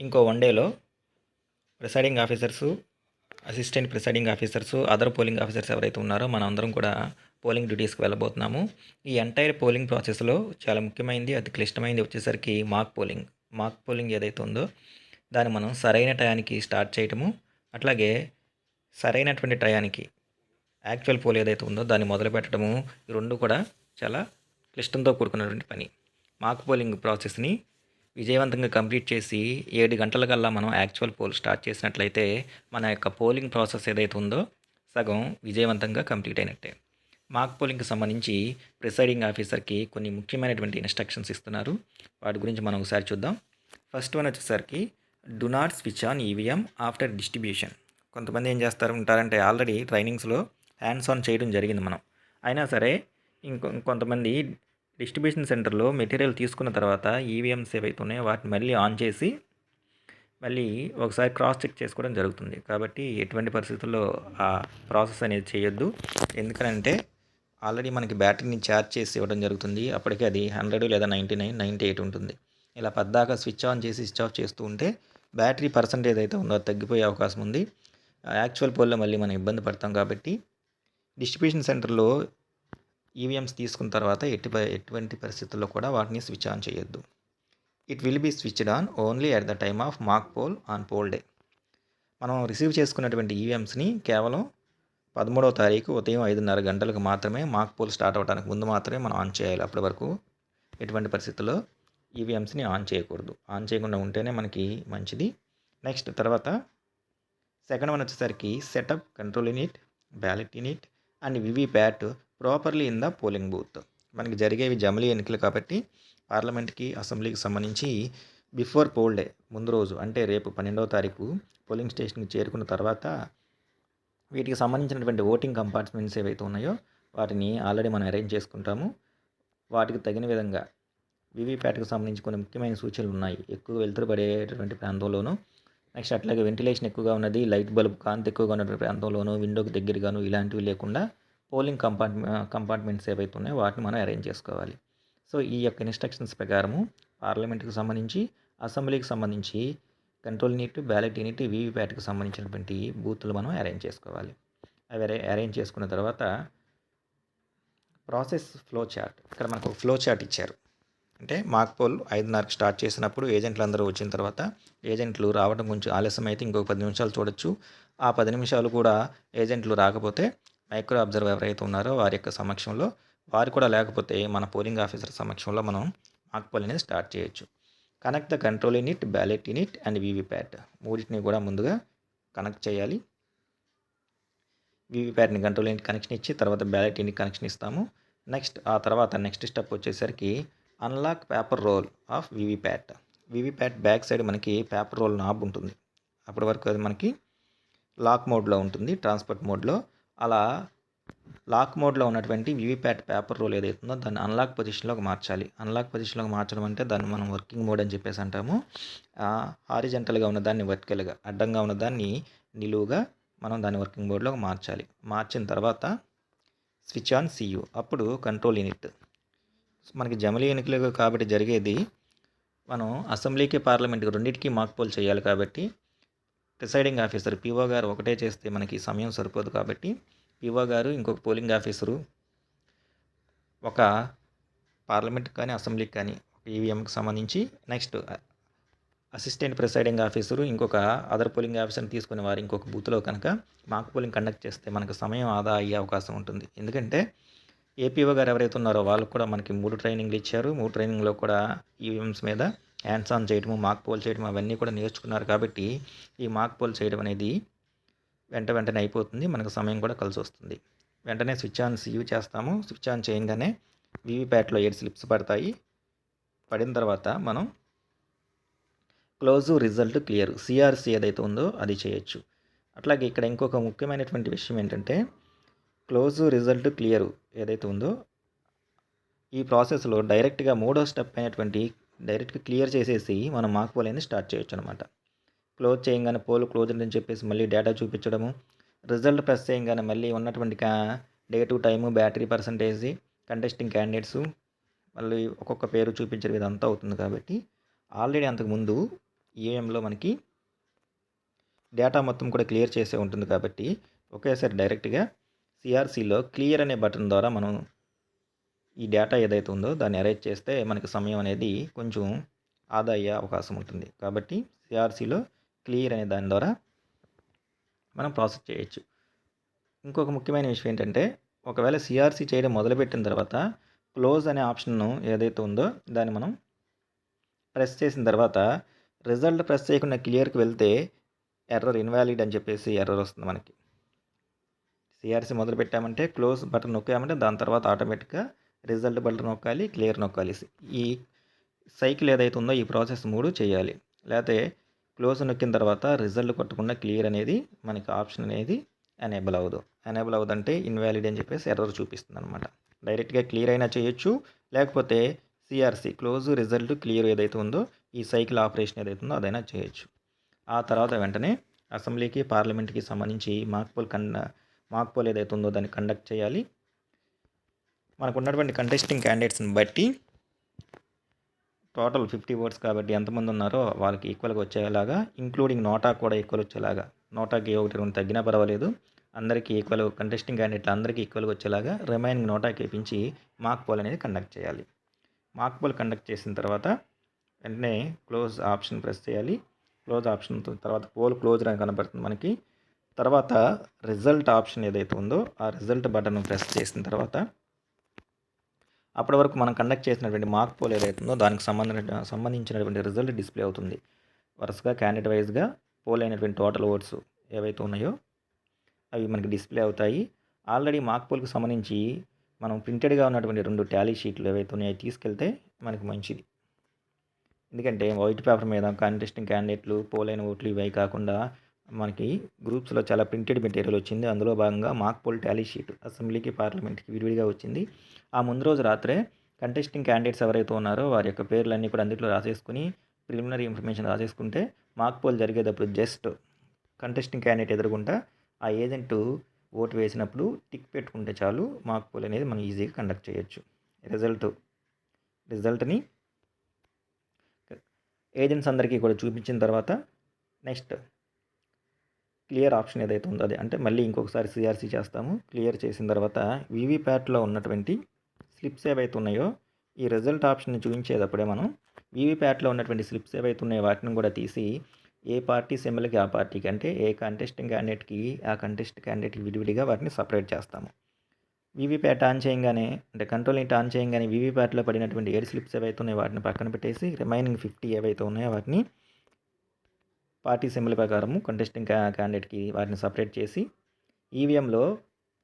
ఇంకో వన్ డేలో presiding officers assistant presiding officers other polling officers ఎవరైతే ఉన్నారో మనందరం అందరం కూడా పోలింగ్ డ్యూటీస్కి వెళ్ళబోతున్నాము. ఈ ఎంటైర్ పోలింగ్ ప్రాసెస్లో చాలా ముఖ్యమైనది అతి క్లిష్టమైనది వచ్చేసరికి మాక్ పోలింగ్ మాక్ పోలింగ్ ఏదైతే ఉందో దాన్ని మనం సరైన టయానికి స్టార్ట్ చేయటము అట్లాగే సరైనటువంటి టయానికి యాక్చువల్ పోల్ ఏదైతే ఉందో దాన్ని మొదలు పెట్టడము ఈ రెండు కూడా చాలా క్లిష్టంతో కూడుకున్నటువంటి పని. మాక్ పోలింగ్ ప్రాసెస్ని విజయవంతంగా కంప్లీట్ చేసి ఏడు గంటలకల్లా మనం యాక్చువల్ పోల్ స్టార్ట్ చేసినట్లయితే మన యొక్క పోలింగ్ ప్రాసెస్ ఏదైతే ఉందో సగం విజయవంతంగా కంప్లీట్ అయినట్టే. మాక్ పోలింగ్కి సంబంధించి ప్రిసైడింగ్ ఆఫీసర్కి కొన్ని ముఖ్యమైనటువంటి ఇన్స్ట్రక్షన్స్ ఇస్తున్నారు. వాటి గురించి మనం ఒకసారి చూద్దాం. ఫస్ట్ వన్ వచ్చేసరికి do not switch on EVM after distribution కొంతమంది ఏం చేస్తారు ఉంటారంటే ఆల్రెడీ ట్రైనింగ్స్లో హ్యాండ్స్ ఆన్ చేయడం జరిగింది మనం. అయినా సరే ఇంకొంతమంది కొంతమంది డిస్ట్రిబ్యూషన్ సెంటర్లో మెటీరియల్ తీసుకున్న తర్వాత ఈవీఎంస్ ఏవైతే వాటిని మళ్ళీ ఆన్ చేసి మళ్ళీ ఒకసారి క్రాస్ చెక్ చేసుకోవడం జరుగుతుంది. కాబట్టి ఎటువంటి పరిస్థితుల్లో ఆ ప్రాసెస్ అనేది చేయొద్దు. ఎందుకంటే ఆల్రెడీ మనకి బ్యాటరీని ఛార్జ్ చేసి ఇవ్వడం జరుగుతుంది. అప్పటికే అది హండ్రెడ్ లేదా నైంటీ నైన్ నైంటీ ఎయిట్ ఉంటుంది. ఇలా పద్దాకా స్విచ్ ఆన్ చేసి స్విచ్ ఆఫ్ చేస్తూ ఉంటే బ్యాటరీ పర్సంటేజ్ అయితే ఉందో తగ్గిపోయే అవకాశం ఉంది. యాక్చువల్ పోల్లో మళ్ళీ మనం ఇబ్బంది పడతాం కాబట్టి డిస్ట్రిబ్యూషన్ సెంటర్లో ఈవీఎంస్ తీసుకున్న తర్వాత ఎట్టి ఎటువంటి పరిస్థితుల్లో కూడా వాటిని స్విచ్ ఆన్ చేయొద్దు. It will be switched on only at the time of mock poll on poll day మనం రిసీవ్ చేసుకున్నటువంటి ఈవీఎంస్ని కేవలం పదమూడవ తారీఖు ఉదయం ఐదున్నర గంటలకు మాత్రమే మాక్ పోల్ స్టార్ట్ అవడానికి ముందు మాత్రమే మనం ఆన్ చేయాలి. అప్పటి వరకు ఎటువంటి పరిస్థితుల్లో ఈవీఎంస్ని ఆన్ చేయకూడదు. ఆన్ చేయకుండా ఉంటేనే మనకి మంచిది. నెక్స్ట్ తర్వాత సెకండ్ వన్ వచ్చేసరికి setup control unit ballot unit and VVPAT properly in the polling booth మనకి జరిగేవి జమిలీ ఎన్నికలు కాబట్టి పార్లమెంట్కి అసెంబ్లీకి సంబంధించి బిఫోర్ పోల్ డే ముందు రోజు అంటే రేపు పన్నెండవ తారీఖు పోలింగ్ స్టేషన్కి చేరుకున్న తర్వాత వీటికి సంబంధించినటువంటి ఓటింగ్ కంపార్ట్మెంట్స్ ఏవైతే ఉన్నాయో వాటిని ఆల్రెడీ మనం అరేంజ్ చేసుకుంటాము. వాటికి తగిన విధంగా వివిప్యాట్కి సంబంధించి కొన్ని ముఖ్యమైన సూచనలు ఉన్నాయి. ఎక్కువ వెలుతురు పడేటటువంటి ప్రాంతంలోనూ నెక్స్ట్ అట్లాగే వెంటిలేషన్ ఎక్కువగా ఉన్నది లైట్ బల్బ్ కాంతి ఎక్కువగా ఉన్నటువంటి ప్రాంతంలోనూ విండోకి దగ్గరగాను ఇలాంటివి లేకుండా పోలింగ్ కంపార్ట్మెంట్ కంపార్ట్మెంట్స్ ఏవైతే ఉన్నాయో వాటిని మనం అరేంజ్ చేసుకోవాలి. సో ఈ యొక్క ఇన్స్ట్రక్షన్స్ ప్రకారము పార్లమెంట్కి సంబంధించి అసెంబ్లీకి సంబంధించి కంట్రోల్ యూనిట్ బ్యాలెట్ యూనిట్ వీవీప్యాట్కి సంబంధించినటువంటి బూతులు మనం అరేంజ్ చేసుకోవాలి. అవి అరేంజ్ చేసుకున్న తర్వాత ప్రాసెస్ ఫ్లో చార్ట్. ఇక్కడ మనకు ఫ్లో చార్ట్ ఇచ్చారు. అంటే మాక్ పోల్ ఐదున్నరకు స్టార్ట్ చేసినప్పుడు ఏజెంట్లు అందరూ వచ్చిన తర్వాత ఏజెంట్లు రావడం కొంచెం ఆలస్యం అయితే ఇంకొక పది నిమిషాలు చూడొచ్చు. ఆ పది నిమిషాలు కూడా ఏజెంట్లు రాకపోతే మైక్రో అబ్జర్వర్ ఎవరైతే ఉన్నారో వారి యొక్క సమక్షంలో వారు కూడా లేకపోతే మన పోలింగ్ ఆఫీసర్ సమక్షంలో మనం మాక్ పోల్ అనేది స్టార్ట్ చేయొచ్చు. Connect the control unit ballot unit and VVPAT మూడింటిని కూడా ముందుగా కనెక్ట్ చేయాలి. వీవీప్యాట్ని కంట్రోల్ యూనిట్ కనెక్షన్ ఇచ్చి తర్వాత బ్యాలెట్ యూనిట్ కనెక్షన్ ఇస్తాము. నెక్స్ట్ ఆ తర్వాత నెక్స్ట్ స్టెప్ వచ్చేసరికి unlock paper roll of VVPAT. VVPAT back side మనకి పేపర్ రోల్ నాబ్ ఉంటుంది. అప్పటి వరకు అది మనకి లాక్ మోడ్లో ఉంటుంది ట్రాన్స్పోర్ట్ మోడ్లో. అలా లాక్ మోడ్లో ఉన్నటువంటి వీవీప్యాట్ పేపర్ రోల్ ఏదైతే ఉందో దాన్ని అన్లాక్ పొజిషన్లోకి మార్చాలి. అన్లాక్ పొజిషన్లోకి మార్చడం అంటే దాన్ని మనం వర్కింగ్ మోడ్ అని చెప్పేసి అంటాము. హారిజెంటల్గా ఉన్న దాన్ని వర్టికల్గా అడ్డంగా ఉన్న దాన్ని నిలువుగా మనం దాన్ని వర్కింగ్ మోడ్లోకి మార్చాలి. మార్చిన తర్వాత స్విచ్ ఆన్ సియు అప్పుడు కంట్రోల్ యూనిట్ మనకి జమలి ఎన్నికలు కాబట్టి జరిగేది మనం అసెంబ్లీకి పార్లమెంట్కి రెండింటికి మాక్ పోల్ చేయాలి కాబట్టి ప్రిసైడింగ్ ఆఫీసర్ పిఓ గారు ఒకటే చేస్తే మనకి సమయం సరిపోదు కాబట్టి పిఓ గారు ఇంకొక పోలింగ్ ఆఫీసరు ఒక పార్లమెంట్ కానీ అసెంబ్లీకి కానీ ఈవీఎంకి సంబంధించి నెక్స్ట్ అసిస్టెంట్ ప్రిసైడింగ్ ఆఫీసరు ఇంకొక అదర్ పోలింగ్ ఆఫీసర్ని తీసుకునే వారు ఇంకొక బూత్లో కనుక మాక్ పోలింగ్ కండక్ట్ చేస్తే మనకు సమయం ఆదా అయ్యే అవకాశం ఉంటుంది. ఎందుకంటే ఏపీఓ గారు ఎవరైతే ఉన్నారో వాళ్ళకు కూడా మనకి మూడు ట్రైనింగ్లు ఇచ్చారు. మూడు ట్రైనింగ్లో కూడా ఈవీఎంస్ మీద హ్యాండ్స్ ఆన్ చేయడము మాక్ పోల్ చేయడం అవన్నీ కూడా నేర్చుకున్నారు కాబట్టి ఈ మాక్ పోల్ చేయడం అనేది వెంట వెంటనే అయిపోతుంది. మనకు సమయం కూడా కలిసి వస్తుంది. వెంటనే స్విచ్ ఆన్ సీవ్ చేస్తాము. స్విచ్ ఆన్ చేయగానే వీవీప్యాట్లో ఏడు స్లిప్స్ పడతాయి. పడిన తర్వాత మనం క్లోజు రిజల్ట్ క్లియర్ సిఆర్సి ఏదైతే ఉందో అది చేయొచ్చు. అట్లాగే ఇక్కడ ఇంకొక ముఖ్యమైనటువంటి విషయం ఏంటంటే క్లోజు రిజల్ట్ క్లియర్ ఏదైతే ఉందో ఈ ప్రాసెస్లో డైరెక్ట్గా మూడో స్టెప్ అయినటువంటి డైరెక్ట్గా క్లియర్ చేసేసి మనం మాక్ పోల్ అనేది స్టార్ట్ చేయొచ్చు అనమాట క్లోజ్ చేయగానే పోల్ క్లోజ్ అని చెప్పేసి మళ్ళీ డేటా చూపించడము రిజల్ట్ ప్రెస్ చేయగానే మళ్ళీ ఉన్నటువంటి date time battery percentage contesting candidates మళ్ళీ ఒక్కొక్క పేరు చూపించడం ఇదంతా అవుతుంది కాబట్టి ఆల్రెడీ అంతకుముందు ఈఎంలో మనకి డేటా మొత్తం కూడా క్లియర్ చేసే ఉంటుంది కాబట్టి ఒకేసారి డైరెక్ట్గా సిఆర్సీలో క్లియర్ అనే బటన్ ద్వారా మనం ఈ డేటా ఏదైతే ఉందో దాన్ని అరేంజ్ చేస్తే మనకి సమయం అనేది కొంచెం ఆదా అయ్యే అవకాశం ఉంటుంది. కాబట్టి సిఆర్సీలో క్లియర్ అనే దాని ద్వారా మనం ప్రాసెస్ చేయొచ్చు. ఇంకొక ముఖ్యమైన విషయం ఏంటంటే ఒకవేళ సిఆర్సీ చేయడం మొదలుపెట్టిన తర్వాత క్లోజ్ అనే ఆప్షన్ను ఏదైతే ఉందో దాన్ని మనం ప్రెస్ చేసిన తర్వాత రిజల్ట్ ప్రెస్ చేయకుండా క్లియర్కి వెళ్తే ఎర్రర్ ఇన్వాలిడ్ అని చెప్పేసి ఎర్రర్ వస్తుంది మనకి. సిఆర్సీ మొదలు పెట్టామంటే క్లోజ్ బటన్ నొక్కామంటే దాని తర్వాత ఆటోమేటిక్గా రిజల్ట్ బటన్ నొక్కాలి క్లియర్ నొక్కాలి. ఈ సైకిల్ ఏదైతే ఉందో ఈ ప్రాసెస్ మూడు చేయాలి. లేకపోతే క్లోజ్ నొక్కిన తర్వాత రిజల్ట్ కొట్టకుండా క్లియర్ అనేది మనకి ఆప్షన్ అనేది ఎనేబుల్ అవ్వదు. ఎనేబుల్ అవ్వదంటే ఇన్వాలిడ్ అని చెప్పేసి ఎర్రర్ చూపిస్తుంది అనమాట డైరెక్ట్గా క్లియర్ అయినా చేయొచ్చు. లేకపోతే సిఆర్సి క్లోజ్ రిజల్ట్ క్లియర్ ఏదైతే ఉందో ఈ సైకిల్ ఆపరేషన్ ఏదైతే ఉందో అదైనా చేయొచ్చు. ఆ తర్వాత వెంటనే అసెంబ్లీకి పార్లమెంట్కి సంబంధించి మాక్ పోల్ కండ మాక్ పోల్ ఏదైతే ఉందో దాన్ని కండక్ట్ చేయాలి. మనకు ఉన్నటువంటి కంటెస్టింగ్ క్యాండిడేట్స్ని బట్టి టోటల్ ఫిఫ్టీ ఓట్స్ కాబట్టి ఎంతమంది ఉన్నారో వాళ్ళకి ఈక్వల్గా వచ్చేలాగా ఇంక్లూడింగ్ నోటా కూడా ఈక్వల్ వచ్చేలాగా. నోటాకి ఒకటి రెండు తగ్గినా పర్వాలేదు. అందరికీ ఈక్వల్ కంటెస్టింగ్ క్యాండిడేట్లు అందరికీ ఈక్వల్గా వచ్చేలాగా రిమైనింగ్ నోటాకి వేపించి మాక్ పోల్ అనేది కండక్ట్ చేయాలి. మాక్ పోల్ కండక్ట్ చేసిన తర్వాత వెంటనే క్లోజ్ ఆప్షన్ ప్రెస్ చేయాలి. క్లోజ్ ఆప్షన్ తర్వాత పోల్ క్లోజ్ అని కనబడుతుంది మనకి. తర్వాత రిజల్ట్ ఆప్షన్ ఏదైతే ఉందో ఆ రిజల్ట్ బటన్ ప్రెస్ చేసిన తర్వాత అప్పటి వరకు మనం కండక్ట్ చేసినటువంటి మార్క్ పోల్ ఏదైతుందో ఉందో దానికి సంబంధించిన సంబంధించినటువంటి రిజల్ట్ డిస్ప్లే అవుతుంది. వరుసగా క్యాండిడేట్ వైజ్గా పోల్ అయినటువంటి టోటల్ ఓట్స్ ఏవైతే ఉన్నాయో అవి మనకి డిస్ప్లే అవుతాయి. ఆల్రెడీ మార్క్ పోల్కి సంబంధించి మనం ప్రింటెడ్గా ఉన్నటువంటి రెండు టాలీ షీట్లు ఏవైతే ఉన్నాయో తీసుకెళ్తే మనకి మంచిది. ఎందుకంటే వైట్ పేపర్ మీద కాంటెస్టింగ్ క్యాండిడేట్లు పోలైన ఓట్లు ఇవి కాకుండా మనకి గ్రూప్స్లో చాలా ప్రింటెడ్ మెటీరియల్ వచ్చింది. అందులో భాగంగా మాక్ పోల్ టాలీ షీట్ అసెంబ్లీకి పార్లమెంట్కి విడివిడిగా వచ్చింది. ఆ ముందు రోజు రాత్రే కంటెస్టింగ్ క్యాండిడేట్స్ ఎవరైతే ఉన్నారో వారి యొక్క పేర్లన్నీ కూడా అందులో రాసేసుకుని ప్రిలిమినరీ ఇన్ఫర్మేషన్ రాసేసుకుంటే మాక్ పోల్ జరిగేటప్పుడు జస్ట్ కంటెస్టింగ్ క్యాండిడేట్ ఎదురుకుంటా ఆ ఏజెంట్ ఓటు వేసినప్పుడు టిక్ పెట్టుకుంటే చాలు మాక్ పోల్ అనేది మనం ఈజీగా కండక్ట్ చేయొచ్చు. రిజల్ట్ రిజల్ట్ని ఏజెంట్స్ అందరికీ కూడా చూపించిన తర్వాత నెక్స్ట్ క్లియర్ ఆప్షన్ ఏదైతే ఉందో అది. అంటే మళ్ళీ ఇంకొకసారి సిఆర్సీ చేస్తాము. క్లియర్ చేసిన తర్వాత వీవీప్యాట్లో ఉన్నటువంటి స్లిప్స్ ఏవైతే ఉన్నాయో ఈ రిజల్ట్ ఆప్షన్ చూపించేటప్పుడే మనం వీవీప్యాట్లో ఉన్నటువంటి స్లిప్స్ ఏవైతే ఉన్నాయో వాటిని కూడా తీసి ఏ పార్టీ సెమ్మెల్కి ఆ పార్టీకి అంటే ఏ కంటెస్టింగ్ క్యాండిడేట్కి ఆ కంటెస్ట్ క్యాండిడేట్కి విడివిడిగా వాటిని సపరేట్ చేస్తాము. వీవీప్యాట్ ఆన్ చేయగానే అంటే కంట్రోల్ ఇంట్ ఆన్ చేయగానే వీవీప్యాట్లో పడినటువంటి ఏడు స్లిప్స్ ఏవైతే ఉన్నాయో వాటిని పక్కన పెట్టేసి రిమైనింగ్ ఫిఫ్టీ ఏవైతే ఉన్నాయో వాటిని పార్టీ సింబల్ ప్రకారము కంటెస్టింగ్ క్యాండిడేట్కి వాటిని సపరేట్ చేసి ఈవీఎంలో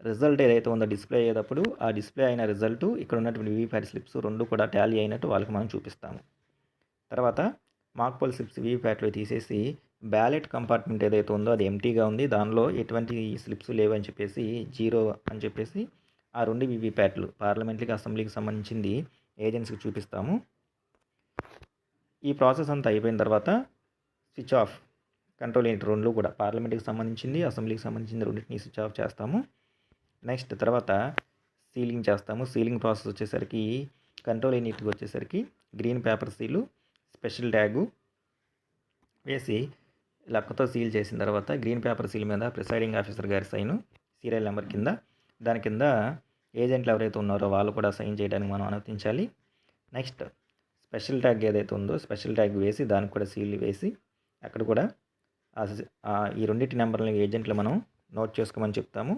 రిజల్ట్ ఏదైతే ఉందో డిస్ప్లే అయ్యేటప్పుడు ఆ డిస్ప్లే అయిన రిజల్ట్ ఇక్కడ ఉన్నటువంటి వీవీప్యాట్ స్లిప్స్ రెండు కూడా టాలీ అయినట్టు వాళ్ళకి మనం చూపిస్తాము. తర్వాత మాక్ పోల్ స్లిప్స్ వీవీప్యాట్లో తీసేసి బ్యాలెట్ కంపార్ట్మెంట్ ఏదైతే ఉందో అది ఎంటీగా ఉంది. దానిలో ఎటువంటి స్లిప్స్ లేవు అని చెప్పేసి జీరో అని చెప్పేసి ఆ రెండు వీవీప్యాట్లు పార్లమెంట్కి అసెంబ్లీకి సంబంధించింది ఏజెన్సీకి చూపిస్తాము. ఈ ప్రాసెస్ అంతా అయిపోయిన తర్వాత స్విచ్ ఆఫ్ కంట్రోల్ యూనిట్ రెండు కూడా పార్లమెంట్కి సంబంధించింది అసెంబ్లీకి సంబంధించింది రెండింటిని స్విచ్ ఆఫ్ చేస్తాము. నెక్స్ట్ తర్వాత సీలింగ్ చేస్తాము. సీలింగ్ ప్రాసెస్ వచ్చేసరికి కంట్రోల్ యూనిట్కి వచ్చేసరికి green paper seal special tag వేసి లక్కతో సీల్ చేసిన తర్వాత గ్రీన్ పేపర్ సీల్ మీద ప్రిసైడింగ్ ఆఫీసర్ గారి సైన్ సీరియల్ నెంబర్ కింద దాని కింద ఏజెంట్లు ఎవరైతే ఉన్నారో వాళ్ళు కూడా సైన్ చేయడానికి మనం అనుమతించాలి. నెక్స్ట్ స్పెషల్ ట్యాగ్ ఏదైతే ఉందో స్పెషల్ ట్యాగ్ వేసి దానికి కూడా సీల్ వేసి అక్కడ కూడా ఈ రెండింటి నెంబర్లను ఏజెంట్లు మనం నోట్ చేసుకోమని చెప్తాము.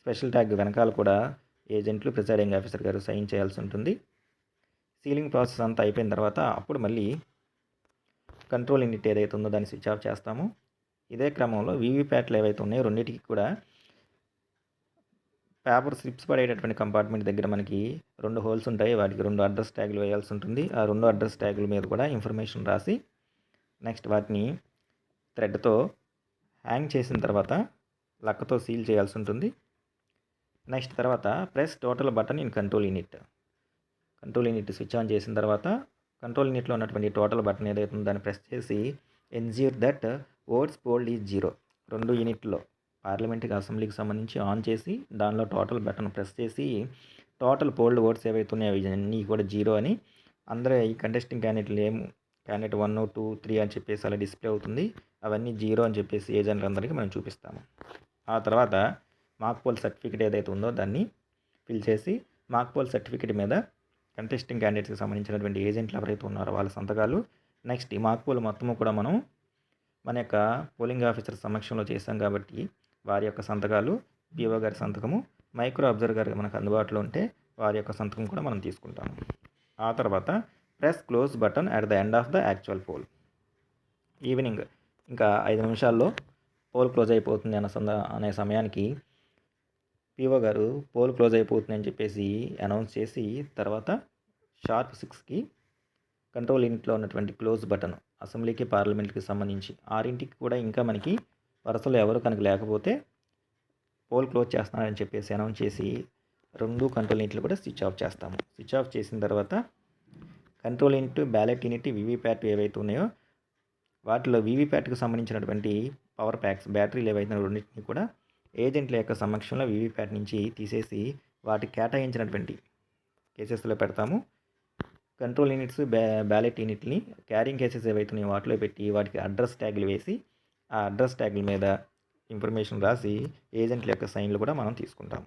స్పెషల్ ట్యాగ్ వెనకాల కూడా ఏజెంట్లు ప్రిసైడింగ్ ఆఫీసర్ గారు సైన్ చేయాల్సి ఉంటుంది. సీలింగ్ ప్రాసెస్ అంతా అయిపోయిన తర్వాత అప్పుడు మళ్ళీ కంట్రోల్ యూనిట్ ఏదైతే ఉందో దాన్ని స్విచ్ ఆఫ్ చేస్తాము. ఇదే క్రమంలో వీవీప్యాట్లు ఏవైతే ఉన్నాయో రెండింటికి కూడా పేపర్ స్లిప్స్ పడేటటువంటి కంపార్ట్మెంట్ దగ్గర మనకి రెండు హోల్స్ ఉంటాయి. వాటికి రెండు అడ్రస్ ట్యాగులు వేయాల్సి ఉంటుంది. ఆ రెండు అడ్రస్ ట్యాగుల మీద కూడా ఇన్ఫర్మేషన్ రాసి నెక్స్ట్ వాటిని థ్రెడ్తో హ్యాంగ్ చేసిన తర్వాత లక్కతో సీల్ చేయాల్సి ఉంటుంది. నెక్స్ట్ తర్వాత press total button in control unit. Control unit switch on చేసిన తర్వాత కంట్రోల్ యూనిట్లో ఉన్నటువంటి టోటల్ బటన్ ఏదైతే ఉందో దాన్ని ప్రెస్ చేసి ensure that votes polled is zero. రెండు యూనిట్లో పార్లమెంట్కి అసెంబ్లీకి సంబంధించి ఆన్ చేసి దానిలో టోటల్ బటన్ ప్రెస్ చేసి టోటల్ పోల్డ్ ఓట్స్ ఏవైతే ఉన్నాయో అవి అన్నీ కూడా జీరో అని అందరూ ఈ కంటెస్టింగ్ క్యాండిడేట్లు ఏం క్యాండిడేట్ వన్ టూ త్రీ అని చెప్పేసి అలా డిస్ప్లే అవుతుంది. అవన్నీ జీరో అని చెప్పేసి ఏజెంట్లందరికీ మనం చూపిస్తాము. ఆ తర్వాత మాక్ పోల్ సర్టిఫికేట్ ఏదైతే ఉందో దాన్ని ఫిల్ చేసి మాక్ పోల్ సర్టిఫికేట్ మీద కంటెస్టింగ్ క్యాండిడేట్స్కి సంబంధించినటువంటి ఏజెంట్లు ఎవరైతే ఉన్నారో వాళ్ళ సంతకాలు నెక్స్ట్ ఈ మార్క్పోల్ పోల్ మొత్తము కూడా మనం మన యొక్క పోలింగ్ ఆఫీసర్ సమక్షంలో చేశాం కాబట్టి వారి యొక్క సంతకాలు పిఓ గారి సంతకము మైక్రో అబ్జర్వర్ గారి మనకు అందుబాటులో ఉంటే వారి యొక్క సంతకం కూడా మనం తీసుకుంటాము. ఆ తర్వాత press close button at the end of the actual poll. Evening ఇంకా ఐదు నిమిషాల్లో పోల్ క్లోజ్ అయిపోతుంది అన్న సంద అనే సమయానికి పీఓ గారు పోల్ క్లోజ్ అయిపోతుంది అని చెప్పేసి అనౌన్స్ చేసి తర్వాత షార్ప్ సిక్స్కి కంట్రోల్ యూనిట్లో ఉన్నటువంటి క్లోజ్ బటన్ అసెంబ్లీకి పార్లమెంట్కి సంబంధించి ఆరింటికి కూడా ఇంకా మనకి వరుసలో ఎవరు కనుక లేకపోతే పోల్ క్లోజ్ చేస్తున్నారని చెప్పేసి అనౌన్స్ చేసి రెండు కంట్రోల్ యూనిట్లు కూడా స్విచ్ ఆఫ్ చేస్తాము. స్విచ్ ఆఫ్ చేసిన తర్వాత control unit ballot unit VVPAT ఏవైతే ఉన్నాయో వాటిలో వీవీప్యాట్కు సంబంధించినటువంటి పవర్ ప్యాక్స్ బ్యాటరీలు ఏవైతే రెండింటిని కూడా ఏజెంట్ల యొక్క సమక్షంలో వీవీప్యాట్ నుంచి తీసేసి వాటికి కేటాయించినటువంటి కేసెస్లో పెడతాము. కంట్రోల్ యూనిట్స్ బ్యా బ్యాలెట్ యూనిట్ని క్యారింగ్ కేసెస్ ఏవైతే ఉన్నాయో వాటిలో పెట్టి వాటికి అడ్రస్ ట్యాగ్లు వేసి ఆ అడ్రస్ ట్యాగ్ల మీద ఇన్ఫర్మేషన్ రాసి ఏజెంట్ల యొక్క సైన్లు కూడా మనం తీసుకుంటాం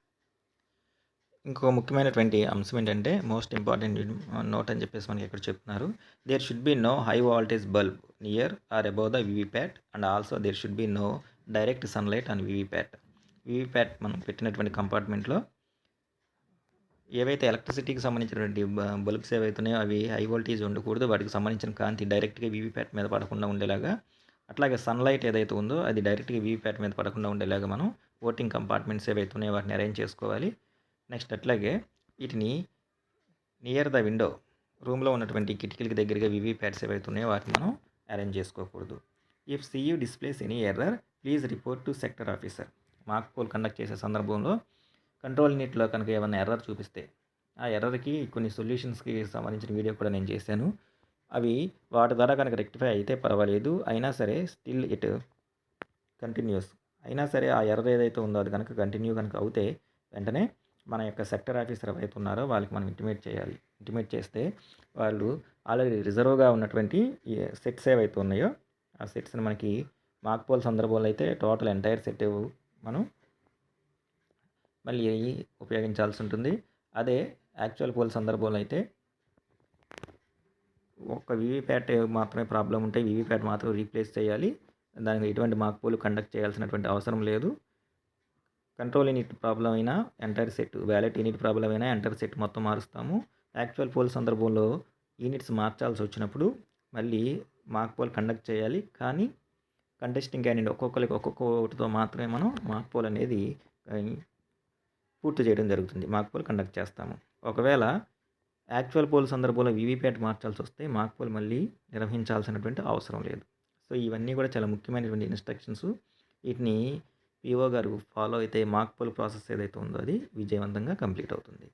ఇంకొక ముఖ్యమైనటువంటి అంశం ఏంటంటే మోస్ట్ ఇంపార్టెంట్ నోట్ అని చెప్పేసి మనకి ఇక్కడ చెప్తున్నారు. There should be no high voltage bulb near or above the VVPAT and also there should be no direct sunlight and VVPAT VVPAT మనం పెట్టినటువంటి కంపార్ట్మెంట్లో ఏవైతే ఎలక్ట్రిసిటీకి సంబంధించినటువంటి బల్బ్స్ ఏవైతున్నాయో అవి హై వోల్టేజ్ ఉండకూడదు వాటికి సంబంధించిన కాంతి డైరెక్ట్గా వీవీప్యాట్ మీద పడకుండా ఉండేలాగా అట్లాగే సన్లైట్ ఏదైతే ఉందో అది డైరెక్ట్గా వీవీప్యాట్ మీద పడకుండా ఉండేలాగా మనం ఓటింగ్ కంపార్ట్మెంట్స్ ఏవైతే ఉన్నాయో వాటిని అరేంజ్ చేసుకోవాలి. నెక్స్ట్ అట్లాగే వీటిని నియర్ ద విండో రూమ్లో ఉన్నటువంటి కిటికీలకి దగ్గరగా వివి ప్యాడ్స్ ఏవైతున్నాయో వాటిని మనం అరేంజ్ చేసుకోకూడదు. If CU displays any error please report to sector officer mock poll conduct చేసే సందర్భంలో కంట్రోల్ నీట్లో కనుక ఏమైనా ఎర్రర్ చూపిస్తే ఆ ఎర్రర్కి కొన్ని సొల్యూషన్స్కి సంబంధించిన వీడియో కూడా నేను చేశాను. అవి వాటి ద్వారా కనుక రెక్టిఫై అయితే పర్వాలేదు. అయినా సరే స్టిల్ ఇట్ కంటిన్యూస్ అయినా సరే ఆ ఎర్రర్ ఏదైతే ఉందో అది కనుక కంటిన్యూ కనుక అవుతే వెంటనే మన యొక్క సెక్టర్ ఆఫీసర్ ఎవరైతే ఉన్నారో వాళ్ళకి మనం ఇంటిమేట్ చేయాలి. ఇంటిమేట్ చేస్తే వాళ్ళు ఆల్రెడీ రిజర్వ్గా ఉన్నటువంటి సెట్స్ ఏవైతే ఉన్నాయో ఆ సెట్స్ని మనకి మాక్ పోల్ సందర్భంలో అయితే టోటల్ ఎంటైర్ సెట్ మనం మళ్ళీ ఉపయోగించాల్సి ఉంటుంది. అదే యాక్చువల్ పోల్ సందర్భంలో అయితే ఒక్క వీవీప్యాట్ మాత్రమే ప్రాబ్లం ఉంటే వీవీప్యాట్ మాత్రం రీప్లేస్ చేయాలి. దానికి ఎటువంటి మాక్ పోల్ కండక్ట్ చేయాల్సినటువంటి అవసరం లేదు. కంట్రోల్ యూనిట్ ప్రాబ్లం అయినా entire set ballot unit problem అయినా ఎంటైర్ సెట్ మొత్తం మారుస్తాము. యాక్చువల్ పోల్ సందర్భంలో యూనిట్స్ మార్చాల్సి వచ్చినప్పుడు మళ్ళీ మాక్ పోల్ కండక్ట్ చేయాలి. కానీ కంటెస్టింగ్ క్యాండిడేట్ ఒక్కొక్కరికి ఒక్కొక్కటితో మాత్రమే మనం మాక్ పోల్ అనేది పూర్తి చేయడం జరుగుతుంది. మాక్ పోల్ కండక్ట్ చేస్తాము. ఒకవేళ యాక్చువల్ పోల్ సందర్భంలో వీవీప్యాట్ మార్చాల్సి వస్తే మాక్ పోల్ మళ్ళీ నిర్వహించాల్సినటువంటి అవసరం లేదు. సో ఇవన్నీ కూడా చాలా ముఖ్యమైనటువంటి ఇన్స్ట్రక్షన్స్ వీటిని పిఓ గారు ఫాలో అయితే మాక్ పోల్ ప్రాసెస్ ఏదైతే ఉందో అది విజయవంతంగా కంప్లీట్ అవుతుంది.